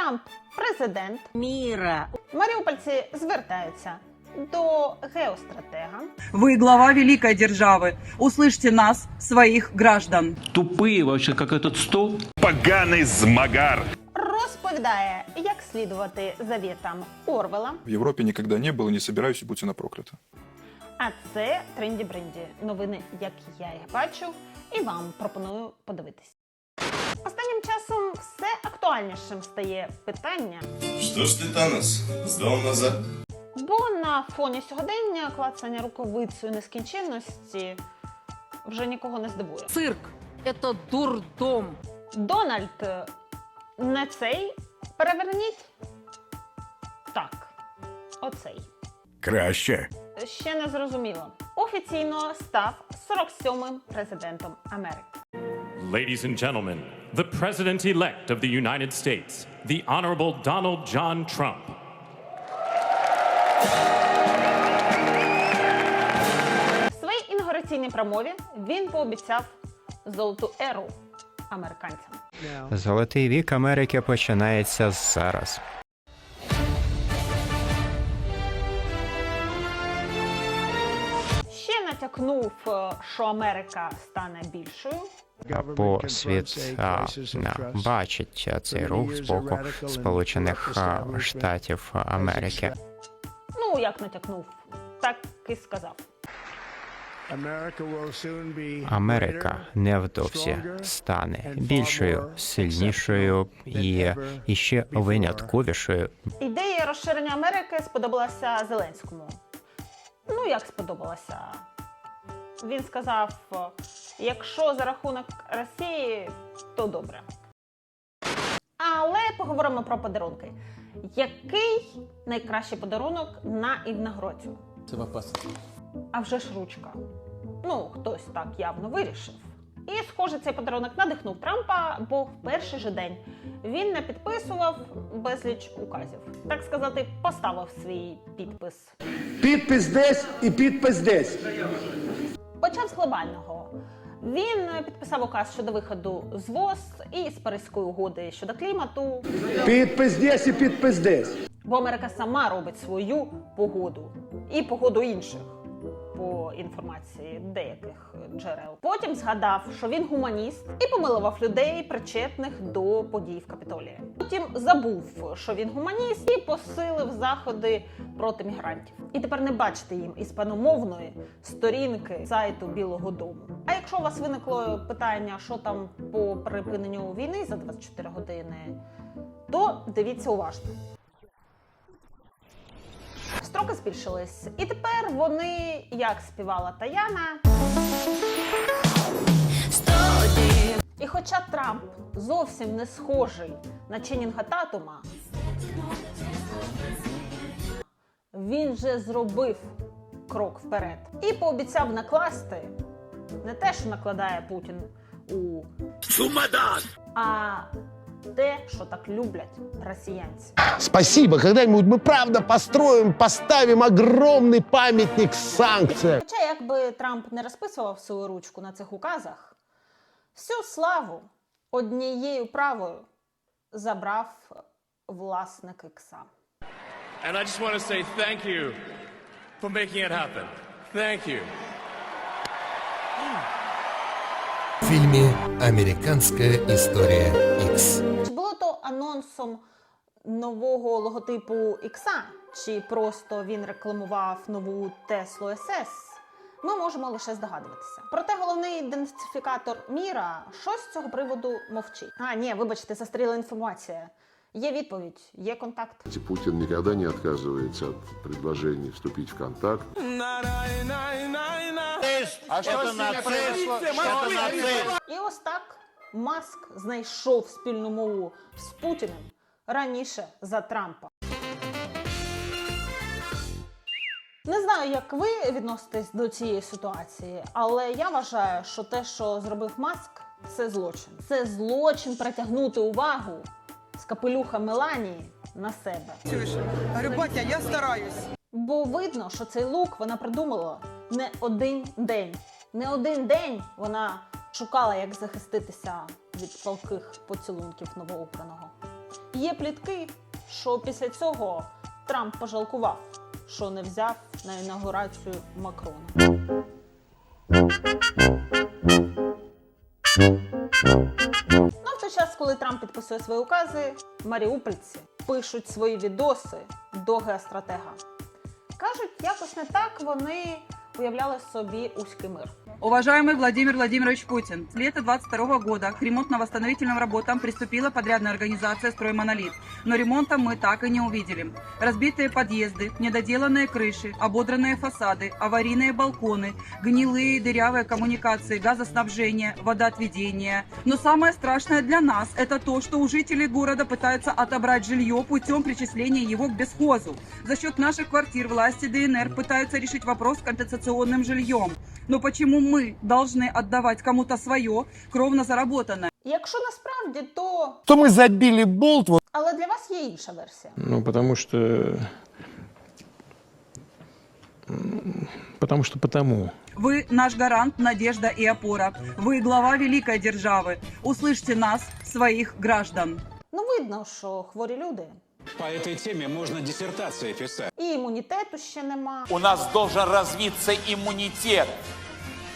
Трамп президент. мира. Маріупольці звертаються до геостратега. Вы глава великой державы. Услышьте нас, своих граждан. Тупые вообще, как этот стол. Поганий змагар. Розповідає, як слідувати завітам Орвела. В Европе никогда не был и не собираюсь, и будь она проклята. А це Тренді Бренді. Новини, як я їх бачу, і вам пропоную подивитись. Актуальнішим стає питання, Что ж ты, Танос, сдал назад? бо на фоні сьогодення клацання рукавицею нескінченності вже нікого не здивує. Цирк. Это дурдом. Дональд е, не цей переверніть. Так, оцей. Краще. Ще не зрозуміло. Офіційно став 47-м президентом Америки. Ladies and gentlemen, the President elect of the United States, the Honorable Donald John Trump. В своїй інаугураційній промові він пообіцяв золоту еру американцям. Золотий вік Америки починається зараз. Ще натякнув, е, що Америка стане більшою. Бо світ а, а, бачить цей рух з боку Сполучених Штатів Америки. Ну, як натякнув, так і сказав. Америка невдовзі стане більшою, сильнішою і, і ще винятковішою. Ідея розширення Америки сподобалася Зеленському. Ну, як сподобалася? Він сказав: якщо за рахунок Росії, то добре. Але поговоримо про подарунки. Який найкращий подарунок на інаугурацію? Це попасти. А вже ж ручка. Ну, хтось так явно вирішив. І, схоже, цей подарунок надихнув Трампа, бо в перший же день він не підписував безліч указів. Так сказати, поставив свій підпис. Підпис десь і підпис десь. Почав з глобального. Він підписав указ щодо виходу з ВОЗ і з Паризької угоди щодо клімату. Підпис десь і підпис десь. Бо Америка сама робить свою погоду і погоду інших по інформації деяких джерел. Потім згадав, що він гуманіст і помилував людей, причетних до подій в Капітолії. Потім забув, що він гуманіст, і посилив заходи проти мігрантів. І тепер не бачите їм іспаномовної сторінки сайту Білого Дому. А якщо у вас виникло питання, що там по припиненню війни за 24 години, то дивіться уважно. Строки збільшились, і тепер вони, як співала Таяна. І хоча Трамп зовсім не схожий на Ченінга Татума, він же зробив крок вперед. І пообіцяв накласти не те, що накладає Путін у а те, що так люблять росіянці. Спасибо, когда-нибудь мы правда построим, поставим огромный памятник санкциям. Хоча, якби Трамп не розписував свою ручку на цих указах, всю славу однією правою забрав власник ікса. And I just want to say thank you for making it happen. Thank you. В фильме «Американская история X». Чи було то анонсом нового логотипу ікса, чи просто він рекламував нову Теслу СС? Ми можемо лише здогадуватися. Проте головний ідентифікатор міра щось з цього приводу мовчить. А, ні, вибачте, застріла інформація. Є відповідь, є контакт. Путин никогда не отказывается от предложений вступить в контакт. І ось так Маск знайшов спільну мову з Путіним раніше за Трампа. Не знаю, як ви відноситесь до цієї ситуації, але я вважаю, що те, що зробив Маск, це злочин. Це злочин притягнути увагу з капелюха Меланії на себе. Говорю, батя, я стараюсь. Бо видно, що цей лук вона придумала не один день. Не один день вона шукала, як захиститися від палких поцілунків новообраного Є плітки, що після цього Трамп пожалкував, що не взяв на інаугурацію Макрона. Ну, в той час, коли Трамп підписує свої укази, маріупольці пишуть свої відоси до геостратега. Кажуть, якось не так вони уявляли собі узький мир. Уважаемый Владимир Владимирович Путин, с лета 22 года к ремонтно-восстановительным работам приступила подрядная организация «Строймонолит». Но ремонта мы так и не увидели. Разбитые подъезды, недоделанные крыши, ободранные фасады, аварийные балконы, гнилые и дырявые коммуникации, газоснабжение, водоотведение. Но самое страшное для нас – это то, что у жителей города пытаются отобрать жилье путем причисления его к бесхозу. За счет наших квартир власти ДНР пытаются решить вопрос с компенсационным жильем. Но почему мы должны отдавать кому-то свое, кровно заработанное? Якщо насправді, то. То мы забили болт вот Але для вас є інша версія. Ну, потому что... м, Потому что потому. Вы наш гарант, надежда и опора. Вы глава великой державы. Услышьте нас, своих граждан. Ну, видно, що хворі люди. По этой теме можно диссертации писать. І імунітету ще нема. У нас должен развиться иммунитет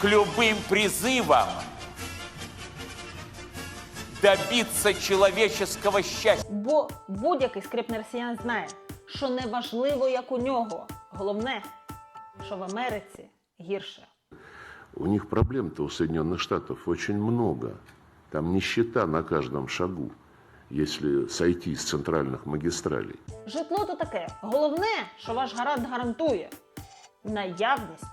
к любым призывам добиться человеческого счастья. Бо будь-який скрипний росіян знає, що не важливо, як у нього. Головне, що в Америці гірше. У них проблем-то у Соединенных Штатов очень много. Там нищета на каждом шагу, если сойти с центральных магистралей. Житло то таке. Головне, що ваш гарант гарантує наявність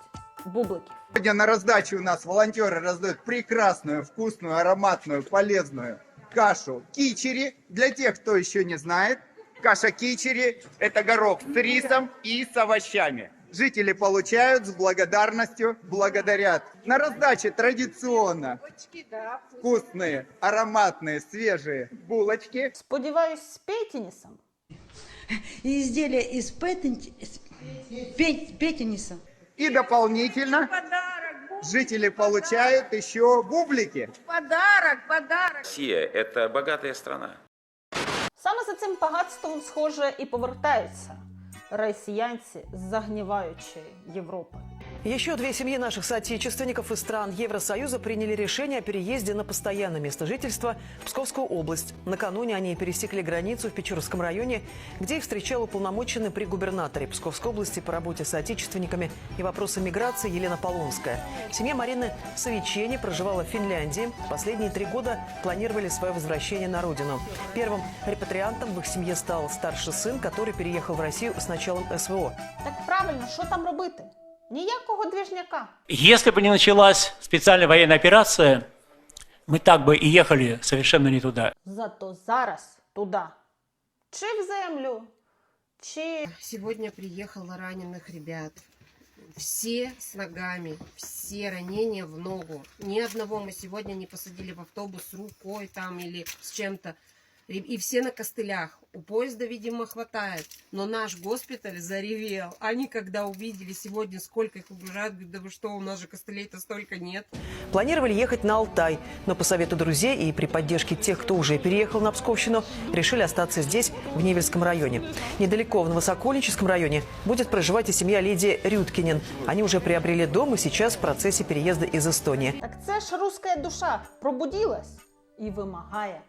бубликів. Сегодня на раздаче у нас волонтеры раздают прекрасную, вкусную, ароматную, полезную кашу кичери. Для тех, кто еще не знает, каша кичери – это горох с рисом и с овощами. Жители получают с благодарностью, благодарят. На раздаче традиционно вкусные, ароматные, свежие булочки. Сподіваюсь, з петінісом. Изделие из петениса. И дополнительно жители получают еще бублики. Подарок, Россия – это богатая страна. Саме за цим багатством, схоже, і повертаються росіянці з загніваючої Європи. Еще две семьи наших соотечественников из стран Евросоюза приняли решение о переезде на постоянное место жительства в Псковскую область. Накануне они пересекли границу в Печорском районе, где их встречал уполномоченный при губернаторе Псковской области по работе с соотечественниками и вопросам миграции Елена Полонская. Семья Марины Савичени проживала в Финляндии. Последние три года планировали свое возвращение на родину. Первым репатриантом в их семье стал старший сын, который переехал в Россию с началом СВО. Так правильно, що там робити? Ніякого двіжняка. Если бы не началась специальная военная операция, мы так бы и ехали совершенно не туда. Зато зараз туди. Чи в землю, чи Сегодня приехало раненых ребят. Все с ногами, все ранения в ногу. Ни одного мы сегодня не посадили в автобус с рукой там или с чем-то. И и все на костылях. У поезда, видимо, хватает. Но наш госпиталь заревел. Они, когда увидели сегодня, сколько их угружают, говорят, да вы что, у нас же костылей-то столько нет. Планировали ехать на Алтай, но по совету друзей и при поддержке тех, кто уже переехал на Псковщину, решили остаться здесь, в Невельском районе. Недалеко, в Новосокольническом районе, будет проживать и семья Лидии Рюткинин. Они уже приобрели дом и сейчас в процессе переезда из Эстонии. так це ж руська душа пробудилась і вимагає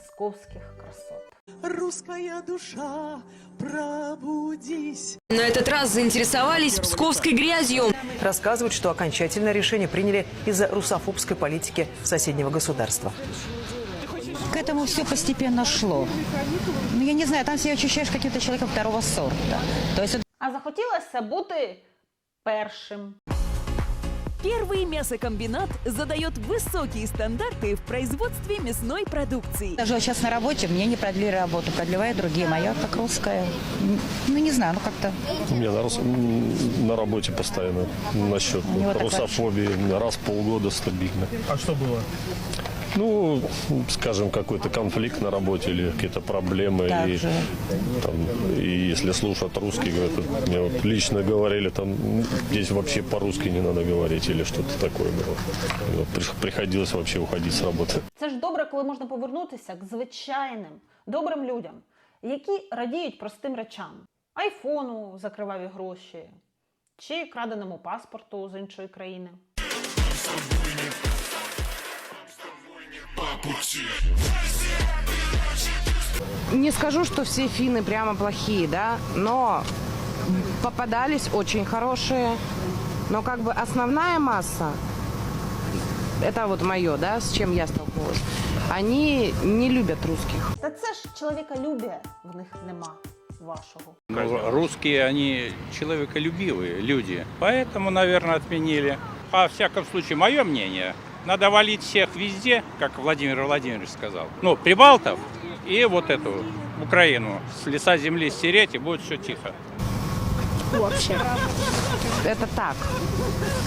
псковських красот. Русская душа, пробудись. На этот раз заинтересовались псковской грязью. Рассказывают, что окончательное решение приняли из-за русофобской политики соседнего государства. К этому все постепенно шло. Ну, я не знаю, там себя ощущаешь каким-то человеком второго сорта. То есть А захотілося бути першим. Первый мясокомбинат задает высокие стандарты в производстве мясной продукции. Даже вот сейчас на работе мне не продлили работу, продлевают другие. Моя как русская. Ну, не знаю, ну как-то. У меня на, рус- м, на работе постоянно насчет У него такая- русофобии раз в полгода стабильно. А что было? Ну, скажем, какой-то конфликт на работе или какие-то проблемы. Так и, же. там, и если слушать русский, говорят, вот мне вот лично говорили, там здесь вообще по-русски не надо говорить или что-то такое было. И вот приш- приходилось вообще уходить с работы. Це ж добре, коли можна повернутися к звичайним добрим людям, які радіють простим речам: айфону за криваві гроші чи краденому паспорту з іншої країни. Не скажу, что все финны прямо плохие, да, но попадались очень хорошие. Но как бы основная масса, это вот мое, да, с чем я столкнулась, они не любят русских. Та це ж чоловіколюбія в них нема вашого. Ну, русские, они человеколюбивые люди, поэтому, наверное, отменили. Во всяком случае, мое мнение, надо валить всех везде, как Владимир Владимирович сказал. Ну, прибалтов и вот эту Украину с лица земли стереть, и будет все тихо. Вообще. Это так.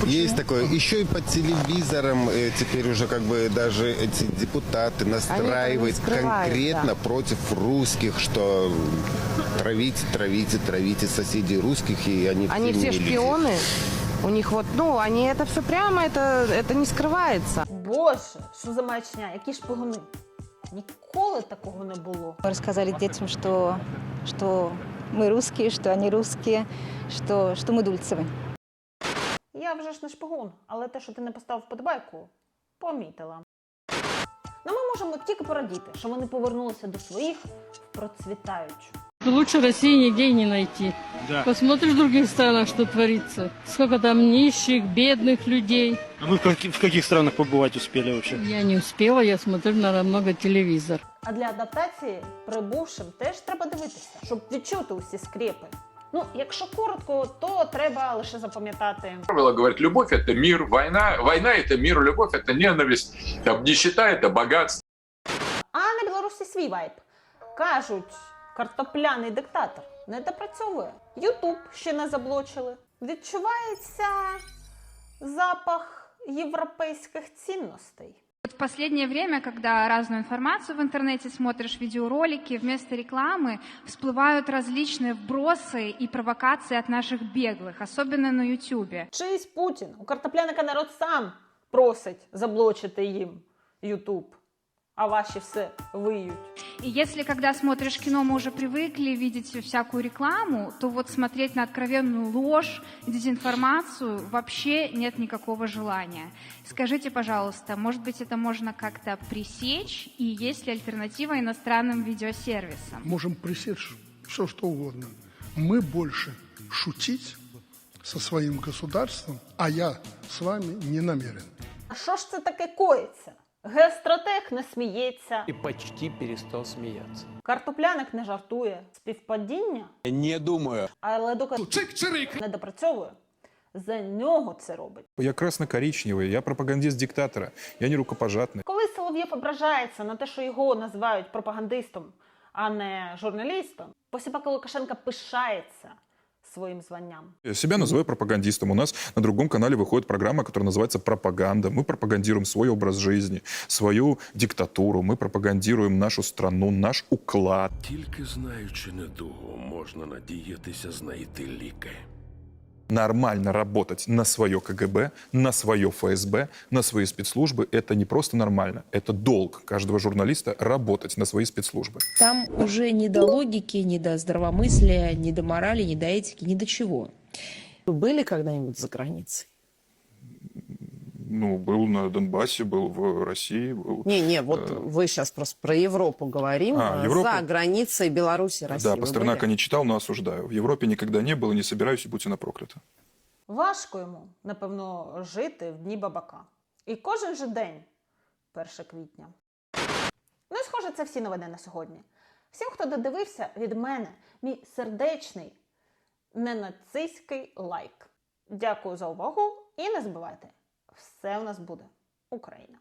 Есть такое. Еще и по телевизорам э, теперь уже как бы даже эти депутаты настраивают скрывают, конкретно да. против русских, что травите, травите, травите соседей русских, и они, Они все не люди. шпионы. У них вот, ну, они это все прямо, это, это не скрывается. Боже, що за маячня, які шпигуни? Ніколи такого не було. Мы рассказали детям, что, что мы русские, что они русские, что, что мы Дульцевы. Я вже ж не шпигун, але те, що ти не поставив вподобайку, помітила. Ну ми можемо тільки порадіти, що вони повернулися до своїх процвітаючу. Лучше России нигде не найти. Посмотришь в других странах, что творится. Сколько там нищих, бедных людей. А вы в каких, в каких странах побывать успели вообще? Я не успела, я смотрю на много телевизор. А для адаптації прибувшим теж треба дивитися, щоб відчути усі скрепи. Ну, якщо коротко, то треба лише запам'ятати. правило говорит, любовь это мир, война, война это мир, любовь это ненависть, там, нищета это богатство. А на Білорусі свій вайб. Кажуть, картопляний диктатор не допрацьовує. Ютуб ще не заблочили. Відчувається запах європейських цінностей. Вот в последнее время, когда разную информацию в интернете смотришь, видеоролики, вместо рекламы всплывают различные вбросы и провокации от наших беглых, особенно на Ютубе. Чийсь Путін. У картопляника народ сам просить заблочити їм Ютуб, А ваші все виють. И если, когда смотришь кино, мы уже привыкли видеть всякую рекламу, то вот смотреть на откровенную ложь, дезинформацию вообще нет никакого желания. Скажите, пожалуйста, может быть, это можно как-то пресечь, и есть ли альтернатива иностранным видеосервисам? Можем пресечь все, что угодно. Мы больше шутить со своим государством, а я с вами не намерен. А що ж це таке коїться? Геостратег не сміється, И почти перестал смеяться. картопляник не жартує, співпадіння, Не думаю. але доки не допрацьовує, за нього це робить. Я красно-коричневый, я пропагандист диктатора, я не рукопожатный. Коли Солов'єв ображається на те, що його називають пропагандистом, а не журналістом, Посіпака Лукашенка пишається своїм званням. Я себя называю пропагандистом. У нас на другом канале выходит программа, которая называется «Пропаганда». Мы пропагандируем свой образ жизни, свою диктатуру, мы пропагандируем нашу страну, наш уклад. Тільки знаючи недугу, можна надіятися знайти ліки. Нормально работать на свое КГБ, на свое ФСБ, на свои спецслужбы – это не просто нормально, это долг каждого журналиста работать на свои спецслужбы. Там уже ни до логики, ни до здравомыслия, ни до морали, ни до этики, ни до чего. Вы были когда-нибудь за границей? Ну, был на Донбассе, был в России, был... Не-не, вот э, вы сейчас просто про Европу говорим. А, э, Европу? За границей Беларуси, России. Да, Вы Пастернака были? не читал, но осуждаю. В Европе никогда не был и не собираюсь, и будьте на проклято. Важко йому, напевно, жити в дні бабака. І кожен же день 1 квітня. Ну і схоже, це всі новини на сьогодні. Всім, хто додивився від мене, мій сердечний ненацистський лайк. Дякую за увагу і не забувайте, все у нас буде Україна!